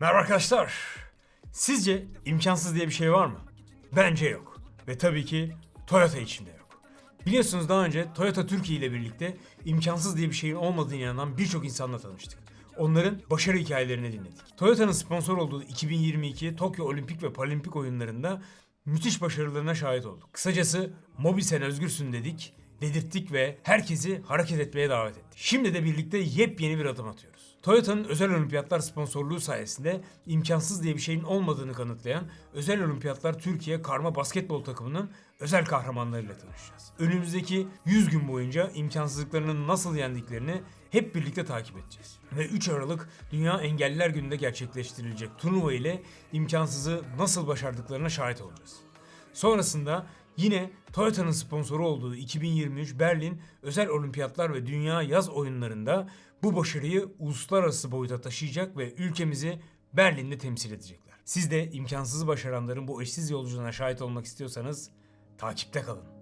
Merhaba arkadaşlar. Sizce imkansız diye bir şey var mı? Bence yok. Ve tabii ki Toyota içinde yok. Biliyorsunuz daha önce Toyota Türkiye ile birlikte imkansız diye bir şeyin olmadığını inanan birçok insanla tanıştık. Onların başarı hikayelerini dinledik. Toyota'nın sponsor olduğu 2022 Tokyo Olimpik ve Paralimpik oyunlarında müthiş başarılarına şahit olduk. Kısacası mobil sen özgürsün dedik, dedirttik ve herkesi hareket etmeye davet ettik. Şimdi de birlikte yepyeni bir adım atıyoruz. Toyota'nın özel olimpiyatlar sponsorluğu sayesinde imkansız diye bir şeyin olmadığını kanıtlayan Özel Olimpiyatlar Türkiye Karma Basketbol takımının özel kahramanlarıyla tanışacağız. Önümüzdeki 100 gün boyunca imkansızlıklarını nasıl yendiklerini hep birlikte takip edeceğiz. Ve 3 Aralık Dünya Engelliler Günü'nde gerçekleştirilecek turnuva ile imkansızı nasıl başardıklarına şahit olacağız. Sonrasında yine Toyota'nın sponsoru olduğu 2023 Berlin Özel Olimpiyatlar ve Dünya Yaz Oyunlarında bu başarıyı uluslararası boyuta taşıyacak ve ülkemizi Berlin'de temsil edecekler. Siz de imkansızı başaranların bu eşsiz yolculuğuna şahit olmak istiyorsanız takipte kalın.